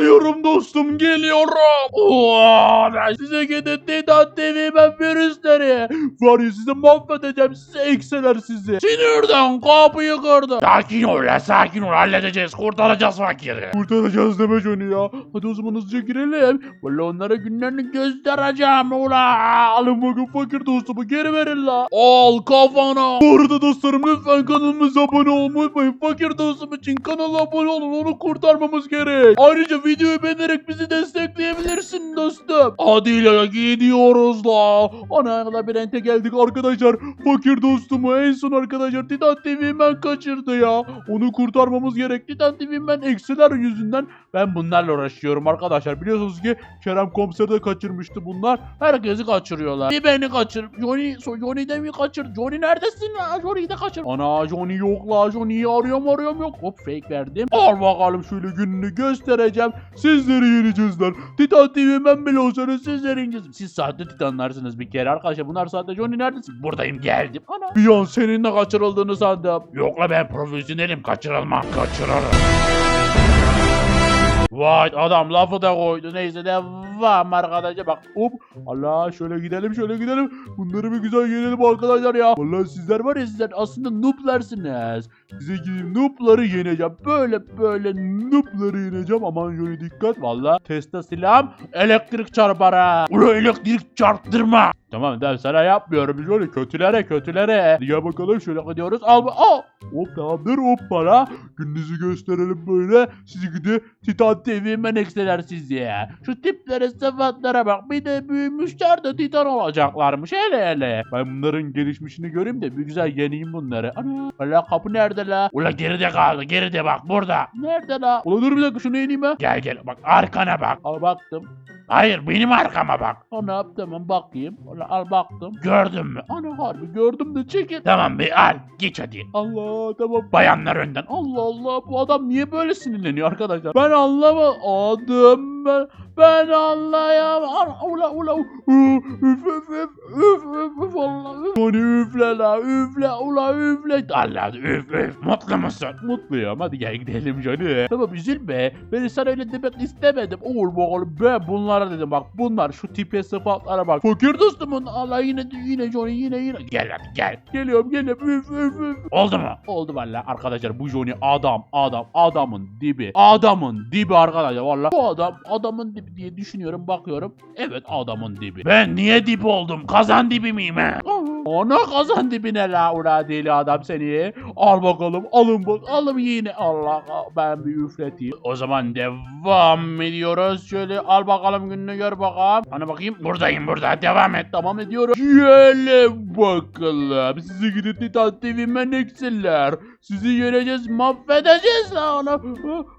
Geliyorum dostum geliyorum. Oo, ben size gidin Titan TV ben virüsleri. Var ya sizi mahvedeceğim size ekseler sizi. Sinirden kapıyı kırdım. Sakin ol ya sakin ol halledeceğiz kurtaracağız fakiri. Kurtaracağız deme Johnny ya. Hadi o zaman hızlıca girelim. Valla onlara günlerini göstereceğim ula. Alın bakın fakir dostumu geri verin la. Al kafana. Bu arada dostlarım lütfen kanalımıza abone olmayı unutmayın. Fakir dostum için kanala abone olun onu kurtarmamız gerek. Ayrıca videoyu beğenerek bizi destekleyebilirsin dostum. Hadi la gidiyoruz la. Ana labirente geldik arkadaşlar. Fakir dostumu en son arkadaşlar Titan TV ben kaçırdı ya. Onu kurtarmamız gerek. Titan TV ben eksiler yüzünden ben bunlarla uğraşıyorum arkadaşlar. Biliyorsunuz ki Kerem komiser de kaçırmıştı bunlar. Herkesi kaçırıyorlar. Bir beni kaçır. Johnny, so- Johnny de mi kaçır? Johnny neredesin ya? Johnny'yi de kaçır. Ana Johnny yok la. Johnny'yi arıyorum arıyorum yok. Hop fake verdim. Al bakalım şöyle gününü göstereceğim. Sizleri yeneceğizler. Titan TV ben bile olsanız sizleri yeneceğiz. Siz sahte titanlarsınız bir kere arkadaşlar. Bunlar sahte. Johnny neredesin? Buradayım geldim. Ana. Bir an senin de kaçırıldığını sandım. Yok la ben profesyonelim kaçırılmam kaçırırım. Vay adam lafı da koydu. Neyse devam arkadaşlar bak. Hop. Allah şöyle gidelim şöyle gidelim. Bunları bir güzel yenelim arkadaşlar ya. Vallahi sizler var ya sizler aslında nooblersiniz. Size gideyim noobları yeneceğim. Böyle böyle noobları yeneceğim. Aman şöyle dikkat. Vallahi testa silahım elektrik çarpar ha. Ulu elektrik çarptırma. Tamam tamam sana yapmıyorum. Şöyle kötülere kötülere. Hadi gel bakalım şöyle gidiyoruz. Al. Al. Hop tamamdır hop bana. Gününüzü gösterelim böyle. Sizi gidi Titan TV menekseler sizi. Şu tiplere sıfatlara bak. Bir de büyümüşler de Titan olacaklarmış. Hele hele. Ben bunların gelişmişini göreyim de bir güzel yeneyim bunları. Ana. Valla kapı nerede la? Ula geride kaldı geride bak burada. Nerede la? Ulan dur bir dakika şunu yeneyim ha. Gel gel bak arkana bak. Al baktım. Hayır benim arkama bak. Ana tamam bakayım. Ulan al baktım. Gördün mü? Ana harbi gördüm de çekil. Tamam bir al geç hadi. Allah tamam. Bayanlar önden. Allah Allah bu adam niye böyle sinirleniyor arkadaşlar? Ben anlamadım ben. Ben anlayamam. Ula ula ula. Üf üf üf üf üf üf Allah. Hani üfle la üfle ula üfle. Allah üf üf mutlu musun? Mutluyum hadi gel gidelim Johnny. Tamam üzülme. Ben sana öyle demek istemedim. Oğlum oğlum ben bunlara dedim bak bunlar şu tipe sıfatlara bak. Fakir dostumun Allah yine yine Johnny yine yine. Gel hadi gel. Geliyorum geliyorum. Oldu mu? Oldu valla arkadaşlar bu Johnny adam adam adamın dibi adamın dibi arkadaşlar valla bu adam adamın dibi diye düşünüyorum bakıyorum evet adamın dibi Ben niye dip oldum? Kazan dibi miyim he? ona kazan dibine la ula deli adam seni al bakalım alın bak alın yine Allah ben bir üfleteyim o zaman devam ediyoruz şöyle al bakalım gününü gör bakalım hani bakayım Buradayım burada devam et. Tamam ediyorum. Gelin bakalım. Sizi gidip Titan TV menekseler. Sizi yeneceğiz, mahvedeceğiz la ona.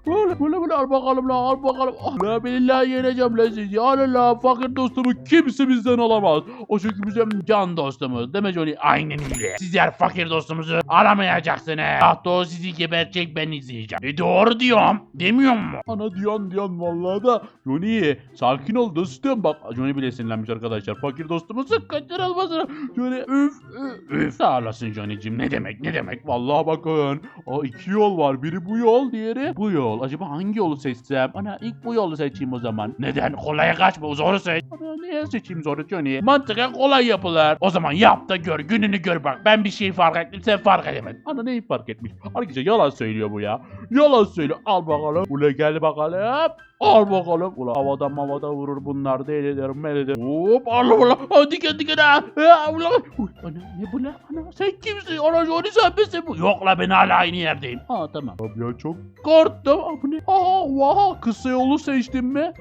Böyle böyle al bakalım la al bakalım. La billahi yeneceğim la sizi. Al la fakir dostumu kimse bizden alamaz. O çünkü bizim can dostumuz. Mi Johnny? Aynen öyle. Sizler fakir dostumuzu alamayacaksınız. Hatta o sizi gebertecek ben izleyeceğim. E doğru diyorum. Demiyor mu? Ana diyan diyan vallahi da. Johnny sakin ol dostum. Bak Johnny bile sinirlenmiş arkadaşlar. Fakir dostumuzu kaçırılmasın. Şöyle üf üf üf. Sağ olasın Johnny'cim. Ne demek ne demek. Vallahi bakın. Aa iki yol var. Biri bu yol diğeri bu yol. Acaba hangi yolu seçsem? Ana ilk bu yolu seçeyim o zaman. Neden? Kolaya kaçma zoru seç. Niye seçeyim zoru Johnny? Mantıken kolay yapılar. O zaman yap da gör gününü gör bak. Ben bir şey fark ettim sen fark edemedin. Ana neyi fark etmiş? Arkadaşlar yalan söylüyor bu ya. Yalan söylüyor. Al bakalım. Ula gel bakalım. Al bakalım. Ula havada mavada vurur bunlar değil eder meledir. Hop Allah Allah. Hadi gel gel ha. Ha, Ula. Uy, ana ne bu lan? Ana sen kimsin? Ana Johnny sen misin bu? Yok la ben hala aynı yerdeyim. Ha tamam. Abi ya çok korktum. Aa, bu ne? Aa vaha kısa yolu seçtim mi?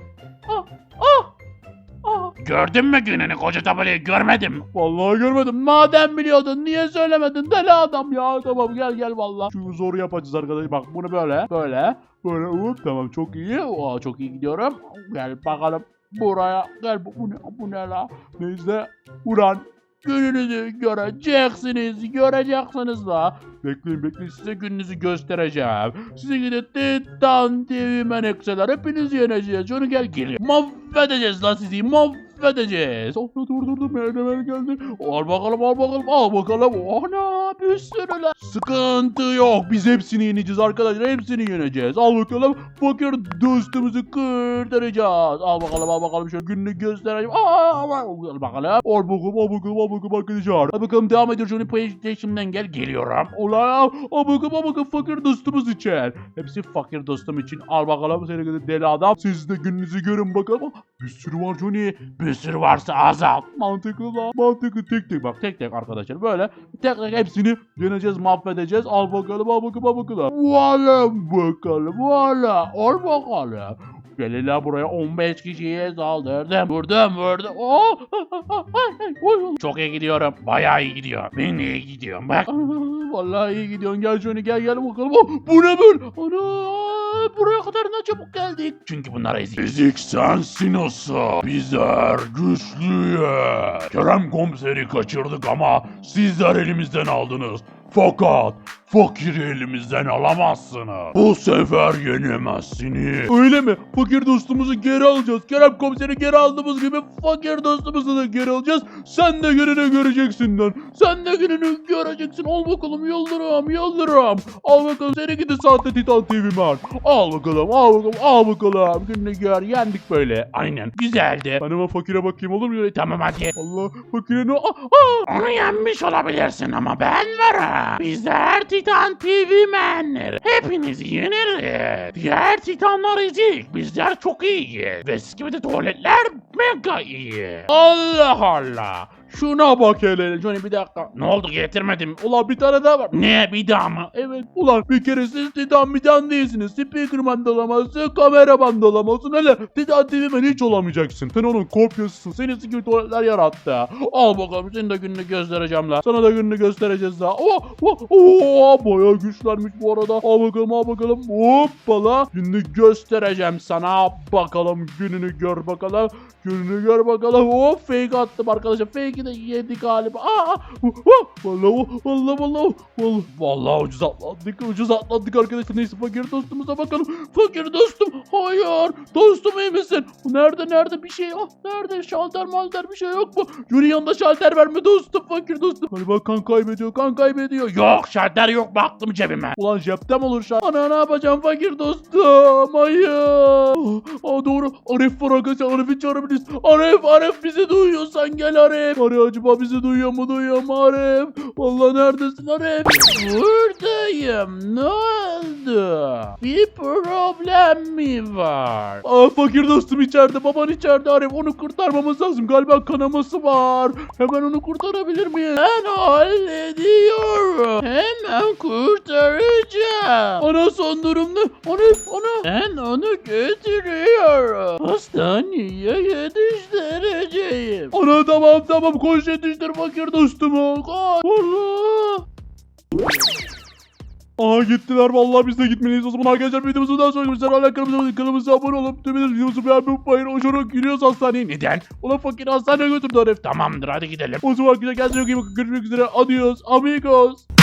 Ah. Gördün mü gününü koca tabelayı görmedim. Vallahi görmedim. Madem biliyordun niye söylemedin? Deli adam ya. Tamam gel gel vallahi. Şu zoru yapacağız arkadaşlar. Bak bunu böyle. Böyle. Böyle. Hop, tamam çok iyi. Aa, çok iyi gidiyorum. Gel bakalım. Buraya. Gel bu, bu ne, bu ne la? Neyse. Ulan. Gününüzü göreceksiniz. Göreceksiniz la. Bekleyin bekleyin size gününüzü göstereceğim. Size gidip Titan TV menekseler hepinizi yeneceğiz. Onu gel geliyor. Mahvedeceğiz la sizi. Mahvedeceğiz. Mahvedeceğiz. Oh dur dur dur merdiven geldi. Al bakalım al bakalım al bakalım. Ana bir sürü lan. Sıkıntı yok. Biz hepsini yeneceğiz arkadaşlar. Hepsini yeneceğiz. Al bakalım. Fakir dostumuzu kurtaracağız. Al bakalım al bakalım. Şöyle gününü göstereceğim. Aa, al bakalım. Al bakalım al bakalım al bakalım arkadaşlar. Hadi bakalım devam ediyoruz. Johnny PlayStation'dan gel. Geliyorum. Ulan al bakalım al bakalım fakir dostumuz için. Hepsi fakir dostum için. Al bakalım seni deli adam. Siz de gününüzü görün bakalım. Bir sürü var Johnny. Bir varsa azalt. Mantıklı lan. Mantıklı tek tek bak tek tek arkadaşlar böyle tek tek hepsini yeneceğiz mahvedeceğiz. Al bakalım al bakalım al bakalım. Valla bakalım valla al bakalım. Gelin lan buraya 15 kişiye saldırdım. Vurdum vurdum. Oh! Çok iyi gidiyorum. Bayağı iyi gidiyor. Ben iyi gidiyorum. Bak. Vallahi iyi gidiyorsun. Gel şöyle gel gel bakalım. Oh, bu ne böyle? Ana! Buraya kadar ne çabuk geldik. Çünkü bunlar ezik. Ezik sensin olsa. Bizler güçlüyüz. Kerem komiseri kaçırdık ama sizler elimizden aldınız. Fakat fakiri elimizden alamazsınız. Bu sefer yenemezsiniz. Öyle mi? Fakir dostumuzu geri alacağız. Kerem komiseri geri aldığımız gibi fakir dostumuzu da geri alacağız. Sen de gününü göreceksin lan. Sen de gününü göreceksin. Al bakalım yıldırım yıldırım. Al bakalım seni gidi sahte Titan TV man. Al bakalım al bakalım al bakalım. Gününü gör yendik böyle. Aynen. Güzeldi. Ben ama fakire bakayım olur mu? Tamam hadi. Allah fakire ne? Aa, aa! Onu yenmiş olabilirsin ama ben varım. Bizler Titan TV menleri. Hepinizi yeneriz. Diğer Titanlar ezik. Bizler çok iyiyiz. Ve Skibidi tuvaletler mega iyi. Allah Allah. Şuna bak hele. Johnny bir dakika. Ne oldu getirmedim. Ulan bir tane daha var. Ne bir daha mı? Evet. Ulan bir kere siz Titan Mitan değilsiniz. Olamazsın, kameraman da olamazsın. Hele Titan TV man hiç olamayacaksın. Sen onun kopyasısın. Seni sikir tuvaletler yarattı. Al bakalım senin de gününü göstereceğim la. Sana da gününü göstereceğiz la. Oh, oh, oh, bayağı güçlenmiş bu arada. Al bakalım al bakalım. Hoppala. Gününü göstereceğim sana. Bakalım gününü gör bakalım. Gününü gör bakalım. Oh fake attım arkadaşlar. Fake'i de yedi galiba. Aa, oh. Vallahi vallahi vallahi. Vallahi, vallahi ucuz atladık. Ucuz atladık arkadaşlar. Neyse fakir dostumuza bakalım. Fakir dostum. Hayır. Dostum iyi misin? Nerede nerede bir şey. Ah nerede şalter malter bir şey yok mu? Yürü yanında şalter verme dostum. Fakir dostum. Galiba kan kaybediyor. Kan kaybediyor. Yok. Şalter yok baktım cebime. Ulan cepten olur an. Ana ne yapacağım fakir dostum? Hayır. Aa doğru. Arif var arkadaşlar. Arif'i çağırabiliriz. Arif Arif bizi duyuyorsan gel Arif. Arif acaba bizi duyuyor mu duyuyor mu Arif? Vallahi neredesin Arif? Buradayım. Ne oldu? Bir problem mi var? Aa fakir dostum içeride. Baban içeride Arif. Onu kurtarmamız lazım. Galiba kanaması var. Hemen onu kurtarabilir miyiz? Ben hallediyorum. Hemen kurtaracağım. Ana son durum ne? Arif ana. Ben onu götürüyorum. Hastaneye yetiştireceğim. Ana tamam tamam koş yetiştir fakir dostumu. Koş. Allah. Aa gittiler vallahi biz de gitmeliyiz o zaman arkadaşlar videomuzu daha sonra görüşürüz. Hala kanalımıza, kanalımıza abone olup tüm videomuzu beğenmeyi unutmayın. O şunu giriyoruz hastaneye. Neden? Ulan fakir hastaneye götürdü Arif. Tamamdır hadi gidelim. O zaman arkadaşlar kendinize iyi bakın. Görüşmek üzere. Adios amigos.